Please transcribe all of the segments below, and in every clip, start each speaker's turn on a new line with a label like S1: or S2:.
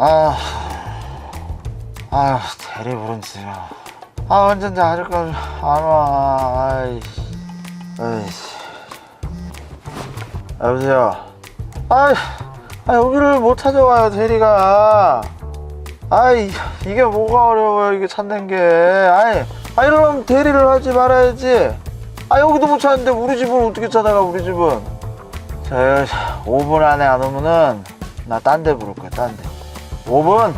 S1: 아, 아, 대리 부른지. 아, 언제인지 아직까지 안 와. 아이씨. 아이씨. 여보세요. 아이, 아, 여기를 못 찾아와요, 대리가. 아이, 이게 뭐가 어려워요, 이게 찾는 게. 아이, 아, 이러면 대리를 하지 말아야지. 아, 여기도 못 찾는데 우리 집은 어떻게 찾아가, 우리 집은. 자, 5분 안에 안 오면은 나 딴 데 부를 거야, 딴 데. 5분?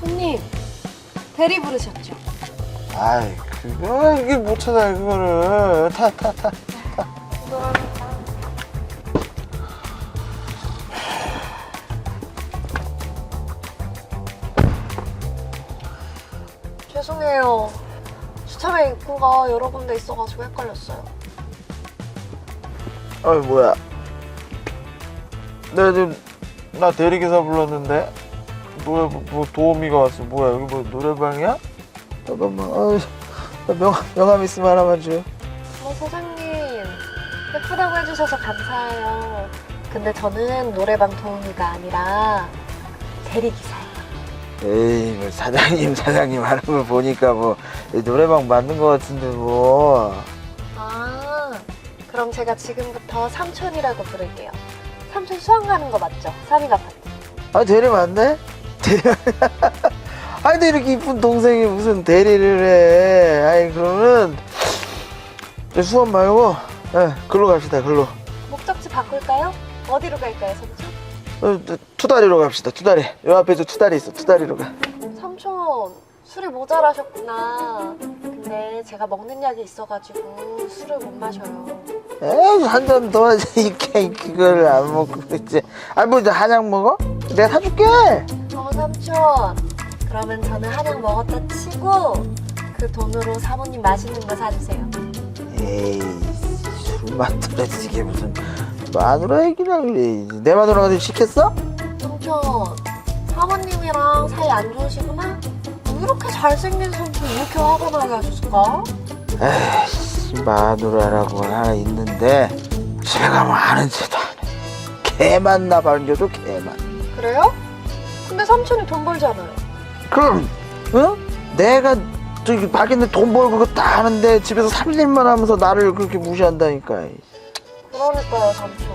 S2: 손님, 대리 부르셨죠?
S1: 아이, 그거, 이게 못 찾아요, 그거를. 타, 타, 타.
S2: 죄송해요. 주차장 입구가 여러 군데 있어가지고 헷갈렸어요.
S1: 어이, 뭐야. 네, 지금, 나 대리기사 불렀는데? 노래, 뭐, 뭐 도우미가 왔어. 뭐야, 여기 뭐 노래방이야? 잠깐만, 나 명, 명함 있으면 하나만 줘.
S2: 어, 사장님. 예쁘다고 해주셔서 감사해요. 근데 저는 노래방 도우미가 아니라 대리기사예요.
S1: 에이, 뭐, 사장님, 사장님 하는 걸 보니까 뭐, 노래방 맞는 것 같은데, 뭐.
S2: 아, 그럼 제가 지금부터 삼촌이라고 부를게요. 삼촌 수학 가는 거 맞죠? 삼익 아파트.
S1: 아 대리 맞네? 대리 아니 근데 이렇게 이쁜 동생이 무슨 대리를 해 아니 그러면 저 수업 말고 예 글로 갑시다 글로
S2: 목적지 바꿀까요? 어디로 갈까요, 삼촌?
S1: 어, 저, 투다리로 갑시다 투다리 요 앞에 저 투다리 있어 투다리로 가
S2: 삼촌, 술이 모자라셨구나. 근데 제가 먹는 약이 있어가지고 술을 못 마셔요.
S1: 에이 한 잔 더 이게 그거를 안 먹고 이제 아뭐 이제 한약 먹어? 내가 사줄게
S2: 어, 삼촌. 그러면 저는 한약 먹었다 치고 그 돈으로 사모님 맛있는 거 사주세요.
S1: 에이 술 마누라지 이게 무슨 마누라 얘기라 그래 내 마누라가 좀 시켰어?
S2: 삼촌, 사모님이랑 사이 안 좋으시구나? 이렇게 잘생긴 삼촌 이렇게 화가 나게 하셨을까?
S1: 에이씨 마누라라고 하나 있는데 집에 가면 아는 짓도 안 해 개만 나발려도 개만
S2: 그래요? 근데 삼촌이 돈 벌잖아요.
S1: 그럼 어? 내가 저기 밖에 있는 돈 벌고 그거 다 하는데 집에서 살림만 하면서 나를 그렇게 무시한다니까
S2: 그러니까요, 삼촌.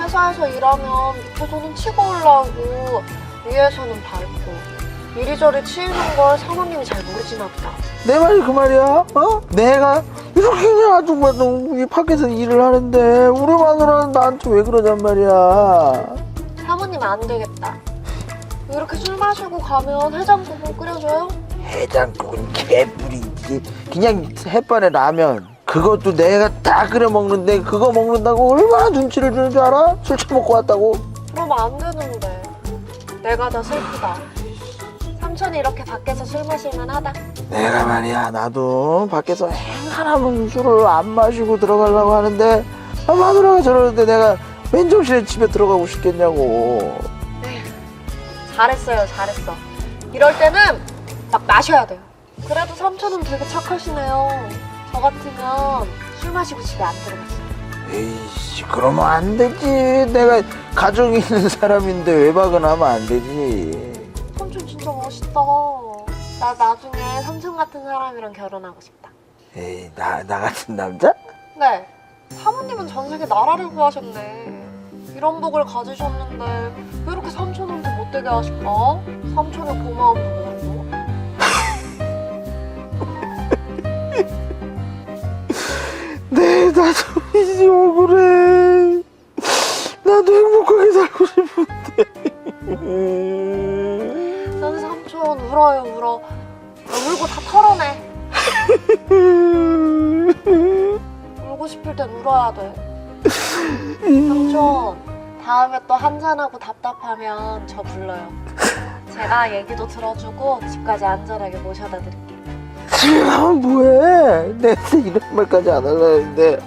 S2: 회사에서 일하면 밑에서는 치고 올라오고 위에서는 밟고 이리저리 치이는 걸 사모님이 잘 모르시나 보다.
S1: 내 말이 그 말이야 어? 내가 이렇게 아주 뭐이 밖에서 일을 하는데 우리 마누라는 나한테 왜 그러냔 말이야
S2: 사모님 안 되겠다. 이렇게 술 마시고 가면 해장국을 끓여줘요?
S1: 해장국은 개뿔이지 그냥 햇반에 라면 그것도 내가 다 끓여 먹는데 그거 먹는다고 얼마나 눈치를 주는 줄 알아? 술 처먹고 왔다고
S2: 그러면 안 되는데. 내가 더 슬프다. 삼촌이 이렇게 밖에서 술 마실만 하다.
S1: 내가 말이야 나도 밖에서 행하나면 술을 안 마시고 들어가려고 하는데 아, 마누라가 저러는데 내가 맨정신에 집에 들어가고 싶겠냐고
S2: 잘했어요, 잘했어. 이럴 때는 막 마셔야 돼요. 그래도 삼촌은 되게 착하시네요. 저 같으면 술 마시고 집에 안 들어갔어요.
S1: 에이씨 그러면 안 되지 내가 가족이 있는 사람인데 외박은 하면 안 되지
S2: 진짜 멋있다. 나 나중에 삼촌 같은 사람이랑 결혼하고 싶다.
S1: 에이 나, 나 같은 남자?
S2: 네. 사모님은 전 세계 나라를 구하셨네. 이런 복을 가지셨는데 왜 이렇게 삼촌한테 못되게 하실까? 삼촌의 고마움도 모르고.
S1: 네 나도 억
S2: 싶을 땐 울어야 돼. 삼촌 다음에 또 한잔하고 답답하면 저 불러요. 제가 얘기도 들어주고 집까지 안전하게 모셔다 드릴게요.
S1: 가면 뭐해 내한테 이런 말까지 안 하려 했는데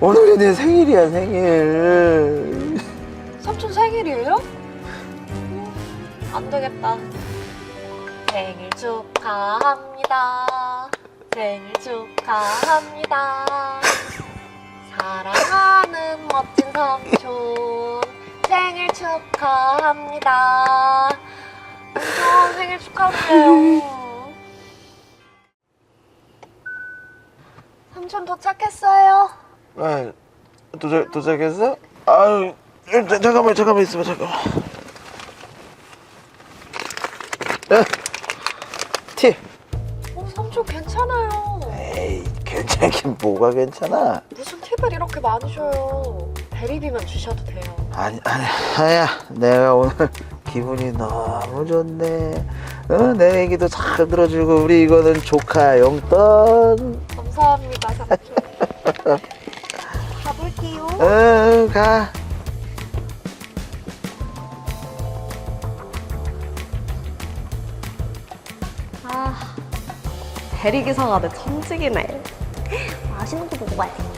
S1: 오늘이 내 생일이야 생일
S2: 삼촌 생일이에요? 음, 안 되겠다. 생일 축하합니다. 생일 축하합니다. 사랑하는 멋진 삼촌 생일 축하합니다. 삼촌 생일 축하드려요. 삼촌 도착했어요.
S1: 네, 도착 도착했어? 아 예, 잠깐만 잠깐만 있어봐 잠깐만. 네. 티.
S2: 어, 삼촌 괜찮아요.
S1: 에이, 괜찮긴 뭐가 괜찮아?
S2: 무슨 팁을 이렇게 많이 줘요. 대리비만 주셔도 돼요.
S1: 아니 아니 아야 내가 오늘 기분이 너무 좋네 어, 내 얘기도 잘 들어주고 우리 이거는 조카 용돈
S2: 감사합니다, 삼촌. 가볼게요.
S1: 어가
S3: 대리기사가 내 천직이네. 맛있는 거 먹어봐야지.